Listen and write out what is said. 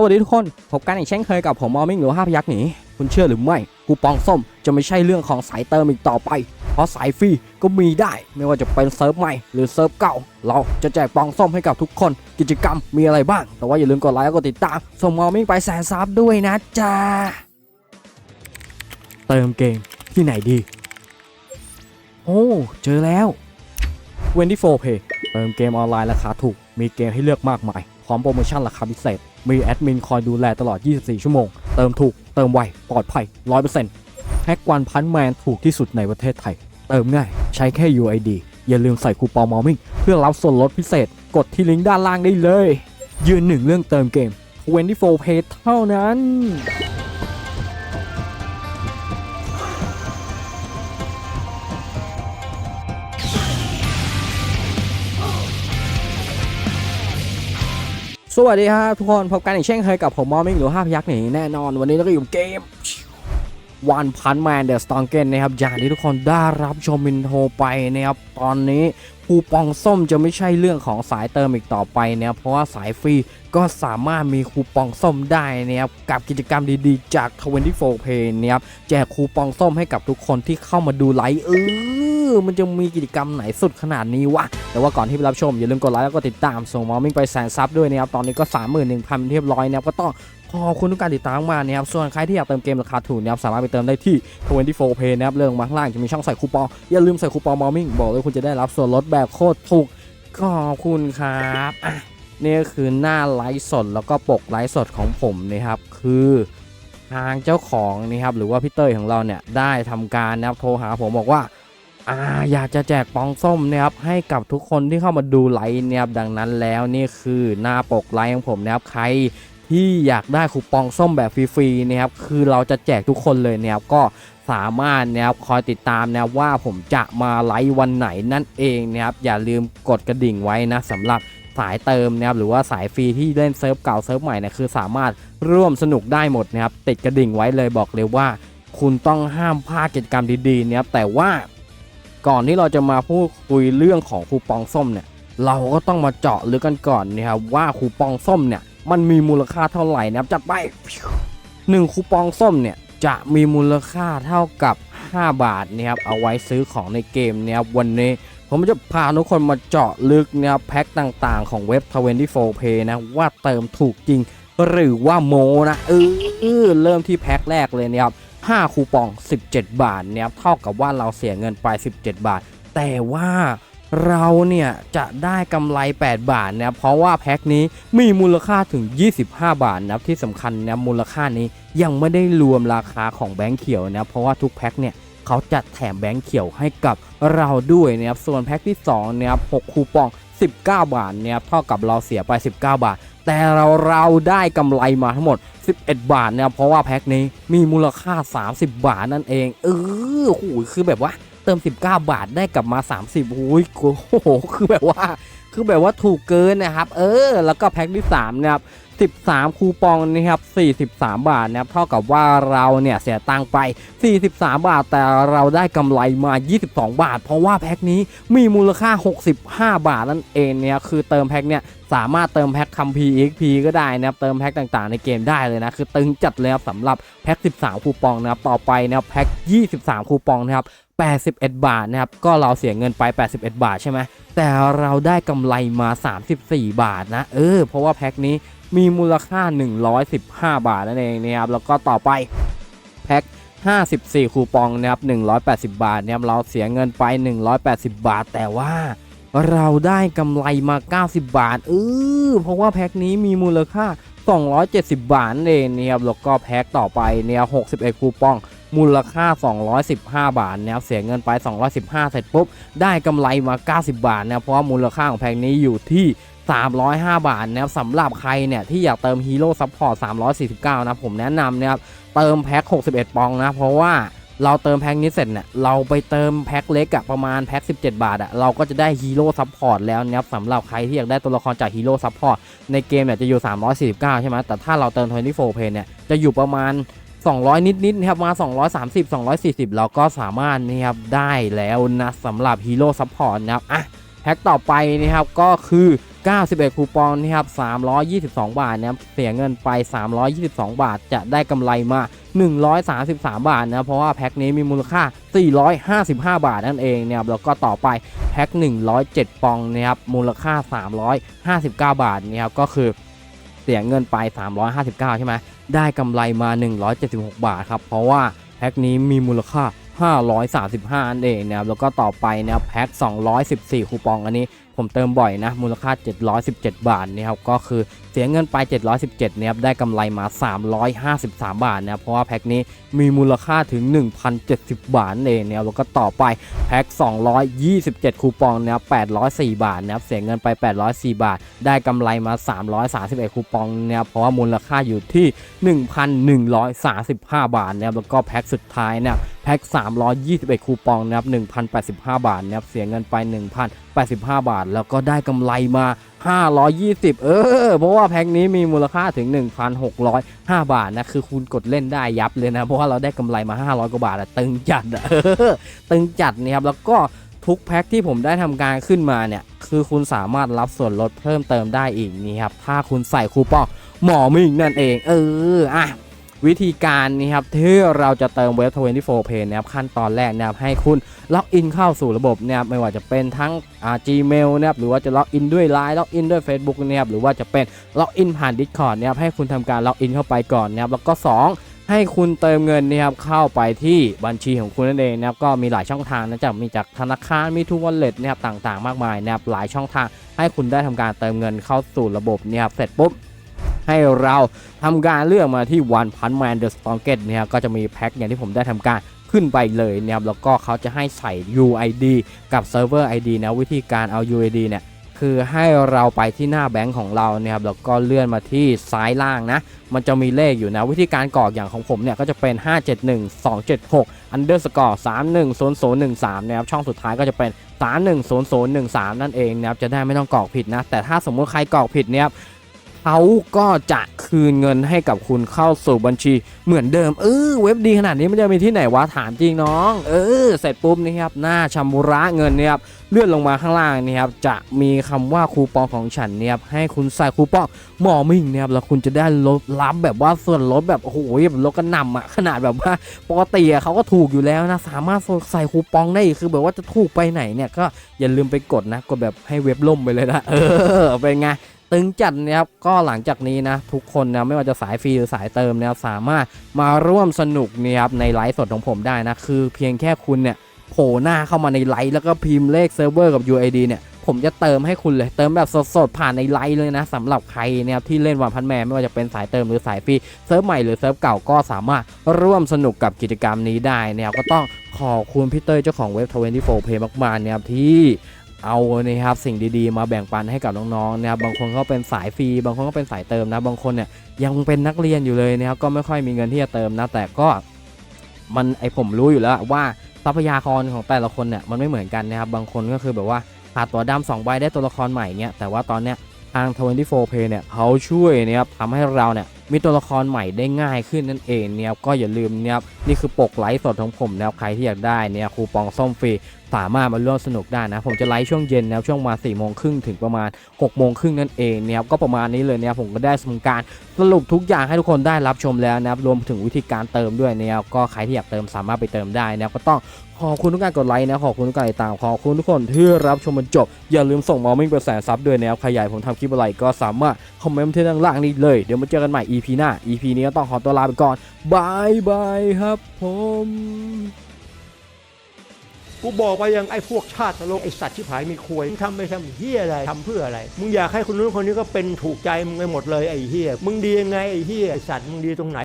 สวัสดีทุกคน พบกันอีกเช่นเคยกับผมมอมิงหรือห้าพยักหนีคุณเชื่อหรือไม่คูปองส้มจะไม่ใช่เรื่องของสายเติมอีกต่อไป เพราะสายฟรีก็มีได้ ไม่ว่าจะเป็นเซิร์ฟใหม่หรือเซิร์ฟเก่า เราจะแจกปองส้มให้กับทุกคน กิจกรรมมีอะไรบ้าง แต่ว่าอย่าลืมกดไลค์และกดติดตาม ส่งมอมิงไปแสนซับด้วยนะจ๊ะ เติมเกมที่ไหนดี โอ้ เจอแล้ว24 Pay เติมเกมออนไลน์ราคาถูก มีเกมให้เลือกมากมาย พร้อมโปรโมชั่นราคาพิเศษ มีแอดมินคอยดูแลตลอด 24 ชั่วโมง เติมถูก เติมไว ปลอดภัย 100%แพ็กวันพันแมนถูกที่สุดในประเทศไทย เติมง่าย ใช้แค่ UID อย่าลืมใส่คูปองมอมิ่งเพื่อรับส่วนลดพิเศษ กดที่ลิงก์ด้านล่างได้เลย ยืนหนึ่งเรื่องเติมเกม 24 Pay เท่านั้น สวัสดีครับทุกคนพบกันอีกเช่นเคยกับผมมอมิงหรือห้าพยักหนีแน่นอน วันนี้เราก็อยู่เกมวันพันแมนเดอะสตองเกนนะครับอย่างที่ทุกคนได้รับชมมินโทรไปนะครับตอนนี้ คูปองส้มจะไม่ใช่เรื่องของสายเติมอีกต่อไปนะครับเพราะว่าสายฟรีก็สามารถมีคูปองส้มได้นะครับกับกิจกรรมดีๆ จาก 24 Pay นะครับแจกคูปองส้มให้กับทุกคนที่เข้ามาดูไลฟ์เออมันจะมีกิจกรรมไหนสุดขนาดนี้วะ แต่ว่าก่อนที่ไปรับชมอย่าลืมกดไลค์แล้วก็ติดตามส่งมอมิ่งไปแสนซับด้วยนะครับตอนนี้ก็ 31,000เรียบร้อยนะครับก็ต้องขอบคุณทุกการติดตามมากนะครับส่วนใครที่อยากเติมเกมราคาถูกนะครับสามารถไปเติมได้ที่ 24 Pay นะครับเรื่องมาข้างล่างจะมีช่องใส่คูปอง อย่าลืมใส่คูปองมอมิ่งบอกเลยคุณจะได้รับส่วนลดแบบโคตรถูกขอบคุณครับนี่คือหน้าไลฟ์สดแล้วก็ปกไลฟ์สดของผมนะครับคือทางเจ้าของนะครับหรือว่าพี่เต้ยของเราเนี่ยได้ทำการนะครับโทรหาผมบอกว่าอาอยากจะแจกปองส้มนะครับให้กับทุกคนที่เข้ามาดูไลฟ์นะครับดังนั้นแล้วนี่คือหน้าปกไลฟ์ของผมนะครับใคร ที่อยากได้คูปองส้มแบบฟรีๆนะครับคือเราจะแจกทุกคนเลยนะครับก็สามารถนะครับคอยติดตามนะว่าผมจะมาไลฟ์วันไหนนั่นเองนะครับอย่าลืมกดกระดิ่งไว้นะสำหรับสายเติมนะครับหรือว่าสายฟรีที่เล่นเซิร์ฟเก่าเซิร์ฟใหม่นี่ยคือสามารถร่วมสนุกได้หมดนะครับติดกระดิ่งไว้เลยบอกเลยว่า คุณต้องห้ามพลาดกิจกรรมดีๆนะครับแต่ว่าก่อนที่เราจะมาพูดคุยเรื่องของคูปองส้มเนี่ยเราก็ต้องมาเจาะลึกกันก่อนนะครับว่าคูปองส้มเนี่ย มันมีมูลค่าเท่าไหร่นะครับจัดไปหนึ่งคูปองส้มเนี่ยจะมีมูลค่าเท่ากับ 5 บาทนะครับเอาไว้ซื้อของในเกมนะครับวันนี้ผมจะพาทุกคนมาเจาะลึกนะครับแพ็คต่างๆของเว็บ 24 Pay นะว่าเติมถูกจริงหรือว่าโมนะเออเริ่มที่แพ็คแรกเลยนะครับ5คูปอง 17 บาทเนี่ยเท่ากับว่าเราเสียเงินไป 17 บาท แต่ว่า เราเนี่ยจะได้กำไร 8 บาทนะเพราะว่าแพ็คนี้มีมูลค่าถึง 25 บาทนะที่สำคัญนะมูลค่านี้ยังไม่ได้รวมราคาของแบงค์เขียวนะเพราะว่าทุกแพ็คเนี่ยเขาจัดแถมแบงค์เขียวให้กับเราด้วยนะครับส่วนแพ็คที่2เนี่ยครับ6คูปอง 19 บาทเนี่ยเท่ากับเราเสียไป 19 บาท แต่เราเราได้กำไรมาทั้งหมด 11 บาทเนี่ยเพราะว่าแพ็คนี้มีมูลค่า 30 บาทนั่นเอง เออโหคือแบบว่า ติม 19 บาทได้กลับมา 30โอ้ยโอ้โหคือแบบว่า คือแบบว่าถูกเกินนะครับ เออ แล้วก็แพ็คที่3นะครับ13 คูปองนะครับ43 บาทนะครับเท่ากับว่าเราเนี่ยเสียตังค์ไป 43 บาท แต่เราได้กำไรมา 22 บาท เพราะว่าแพ็คนี้มีมูลค่า 65 บาทนั่นเองเนี่ยคือเติมแพ็คเนี่ยสามารถเติมแพ็คคัมพี XP ก็ได้นะครับเติมแพ็คต่างๆในเกมได้เลยนะคือตึงจัดเลยครับสำหรับแพ็ค 13 คูปองนะครับต่อไปนะครับแพ็ค 23 คูปองนะครับ 81 บาทนะครับ ก็เราเสียเงินไป 81 บาทใช่ไหม แต่เราได้กำไรมา 34 บาทนะ เออ เพราะว่าแพ็คนี้มีมูลค่า 115 บาทนั่นเองนะครับ แล้วก็ต่อไปแพ็ค54 คูปองนะครับ 180 บาทเนะครับเราเสียเงินไป 180 บาท แต่ว่าเราได้กำไรมา 90 บาท เออ เพราะว่าแพ็คนี้มีมูลค่า 270 บาทเองนะครับแล้วก็แพ็คต่อไปเนี่ย61 คูปอง มูลค่า 215 บาทนะครับเสียเงินไป 215 เสร็จปุ๊บ ได้กำไรมา 90 บาทนะเพราะว่ามูลค่าของแพ็คนี้อยู่ที่305 บาทนะครับสำหรับใครเนี่ยที่อยากเติมฮีโร่ซัพพอร์ต349 นะผมแนะนำนะครับเติมแพ็ค61 ปองนะเพราะว่า เราเติมแพ็คนี้เสร็จเนี่ยเราไปเติมแพ็คเล็กอะประมาณแพ็ค17 บาทอะเราก็จะได้ฮีโร่ซัพพอร์ตแล้วนะครับสำหรับใครที่อยากได้ตัวละครจากฮีโร่ซัพพอร์ตในเกมเนี่ยจะอยู่ 349 ใช่ไหมแต่ถ้าเราเติม 24 เพย์เนี่ยจะอยู่ประมาณ 200 นิดๆนะครับมา 230 240 เราก็สามารถนี่ครับได้แล้วนะสำหรับฮีโร่ซัพพอร์ตนะครับอะแพ็พ็คต่อไปนะครับก็คือ 91 คูปองนะครับ322 บาทนะครับเสียเงินไป 322 บาท จะได้กำไรมา 133 บาทนะเพราะว่าแพ็คนี้มีมูลค่า 455 บาทนั่นเองเนะครับแล้วก็ต่อไปแพ็ค 107 ปองนะครับมูลค่า 359 บาทนะครับก็คือเสียเงินไป 359 ใช่ไหมได้กำไรมา 176 บาทครับเพราะว่าแพ็คนี้มีมูลค่า535นั่นเองนะครับแล้วก็ต่อไปนะครับแพ็ค 214 คูปองอันนี้ผมเติมบ่อยนะ มูลค่า 717 บาทนะครับก็คือเสียเงินไป 717นะครับได้กำไรมา 353 บาทนะครับเพราะว่าแพ็คนี้มีมูลค่าถึง 1,070 บาทเองนะครับแล้วก็ต่อไปแพ็ค 227 คูปองนะครับ804 บาทนะครับเสียเงินไป 804 บาท ได้กำไรมา 331 คูปองนะครับเพราะว่ามูลค่าอยู่ที่ 1,135 บาทนะครับแล้วก็แพ็คสุดท้ายนะครับแพ็ค 321 คูปองนะครับ1,085 บาทนะครับเสียเงินไป 1,085 บาท แล้วก็ได้กำไรมา 520 เออ เพราะว่าแพ็คนี้มีมูลค่าถึง 1,605 บาทนะ คือคุณกดเล่นได้ยับเลยนะ เพราะว่าเราได้กำไรมา 500 กว่าบาทอะตึงจัดอะเออตึงจัดนี่ครับ แล้วก็ทุกแพ็คที่ผมได้ทำการขึ้นมาเนี่ย คือคุณสามารถรับส่วนลดเพิ่มเติมได้อีกนี่ครับ ถ้าคุณใส่คูปองหมอมิงนั่นเอง เออ อะ วิธีการนี้ครับที่เราจะเติมเว็บ24 Pay นะครับขั้นตอนแรกนะครับให้คุณล็อกอินเข้าสู่ระบบนะครับไม่ว่าจะเป็นทั้งอ่า Gmail นะครับหรือว่าจะล็อกอินด้วย Line ล็อกอินด้วย Facebook นะครับหรือว่าจะเป็นล็อกอินผ่าน Discord นะครับให้คุณทำการล็อกอินเข้าไปก่อนนะครับแล้วก็ 2ให้คุณเติมเงินนะครับเข้าไปที่บัญชีของคุณนั่นเองนะครับก็มีหลายช่องทางนะจะมีจากธนาคารมีทูวอลเล็ตนะครับต่างๆ มากมายนะครับหลายช่องทางให้คุณได้ทำการเติมเงินเข้าสู่ระบบนี่ยครับเสร็จปุ๊บ ให้เราทำการเลือกมาที่ One Punch Man The Strongest เนี่ยก็จะมีแพ็คอย่างที่ผมได้ทำการขึ้นไปเลยนะครับแล้วก็เขาจะให้ใส่ UID กับ Server ID นะวิธีการเอา UID เนี่ยคือให้เราไปที่หน้าแบงก์ของเราเนี่ยครับแล้วก็เลื่อนมาที่ซ้ายล่างนะ มันจะมีเลขอยู่นะ วิธีการกรอกอย่างของผมเนี่ยก็จะเป็น 571276 underscore 310013นะครับช่องสุดท้ายก็จะเป็น 310013 นั่นเองนะครับจะได้ไม่ต้องกรอกผิดนะ แต่ถ้าสมมุติใครกรอกผิดเนี่ย เขาก็จะคืนเงินให้กับคุณเข้าสู่บัญชีเหมือนเดิม เออเว็บดีขนาดนี้มันจะมีที่ไหนวะถามจริงน้อง เออ เสร็จปุ๊บนี่ครับ หน้าชำระเงินเนี่ยครับเลื่อนลงมาข้างล่างนี่ครับจะมีคำว่าคูปองของฉันเนี่ยครับให้คุณใส่คูปองหมอมิ่งเนี่ยครับแล้วคุณจะได้ลดรับแบบว่าส่วนลดแบบโอ้โหแบบลดกระหน่ำอะขนาดแบบว่าปกติอะเขาก็ถูกอยู่แล้วนะสามารถใส่คูปองได้อีกคือแบบว่าจะถูกไปไหนเนี่ยก็อย่าลืมไปกดนะกดแบบให้เว็บล่มไปเลยนะเออเป็นไง ตึงจัดนะครับก็หลังจากนี้นะทุกคนนะไม่ว่าจะสายฟรีหรือสายเติมนะครับสามารถมาร่วมสนุกนะครับในไลฟ์สดของผมได้นะคือเพียงแค่คุณเนี่ยโผล่หน้าเข้ามาในไลฟ์แล้วก็พิมพ์เลขเซิร์ฟเวอร์กับ UID เนี่ยผมจะเติมให้คุณเลยเติมแบบสดๆผ่านในไลฟ์เลยนะสำหรับใครนะครับที่เล่นวันพันแมนไม่ว่าจะเป็นสายเติมหรือสายฟรีเซิร์ฟใหม่หรือเซิร์ฟเก่าก็สามารถร่วมสนุกกับกิจกรรมนี้ได้นะครับก็ต้องขอบคุณพี่เต้ยเจ้าของเว็บ 24 Play มากๆนะครับที่ เอานะครับสิ่งดีๆ มาแบ่งปันให้กับน้องๆนะครับบางคนก็เป็นสายฟรีบางคนก็เป็นสายเติมนะบางคนเนี่ยยังเป็นนักเรียนอยู่เลยนะครับก็ไม่ค่อยมีเงินที่จะเติมนะแต่ก็มันไอผมรู้อยู่แล้วว่าทรัพยากรของแต่ละคนเนี่ยมันไม่เหมือนกันนะครับบางคนก็คือแบบว่าขาดตัวดำสองใบได้ตัวละครใหม่เงี้ยแต่ว่าตอนเนี้ยทาง 24 Play เนี่ยเขาช่วยนะครับทำให้เราเนี่ยมีตัวละครใหม่ได้ง่ายขึ้นนั่นเองเนี่ยก็อย่าลืมนะครับนี่คือปกไลฟ์สดของผมนะครับใครที่อยากได้เนี่ยคูปองส้มฟรีสามารถมาร่วมสนุกได้นะ ผมจะไลฟ์ช่วงเย็นนะครับช่วงมา4ี่โมงครึ่งถึงประมาณ6กโมงครึ่งนั่นเองนะครับก็ประมาณนี้เลยนะครับผมก็ได้ทำการสรุปทุกอย่างให้ทุกคนได้รับชมแล้วนะครับรวมถึงวิธีการเติมด้วยนะครับก็ใครที่อยากเติมสามารถไปเติมได้นะครับก็ต้องขอบคุณทุกการกดไลค์นะขอบคุณทุกการติดตามขอบคุณทุกคนที่รับชมจนจบ อย่าลืมส่งมอมิ่งเป็นแสนซับด้วยนะครับใครอยากให้ผมทำคลิปอะไรก็สามารถคอมเมนต์ที่ด้านล่างนี้เลยเดี๋ยวมาเจอกันใหม่ EP หน้า EP นี้ก็ต้องขอตัวลาไปก่อนบายบายครับผม กูบอกไปยังไอ้พวกชาติโลกไอ้สัตว์ที่หายมีควยมึงทำไปทำเฮียอะไรทำเพื่ออะไร มึงอยากให้คนนู้นคนนี้ก็เป็นถูกใจมึงไปหมดเลยไอ้เฮียมึงดียังไงไอ้เฮียไอ้สัตว์มึงดีตรงไหน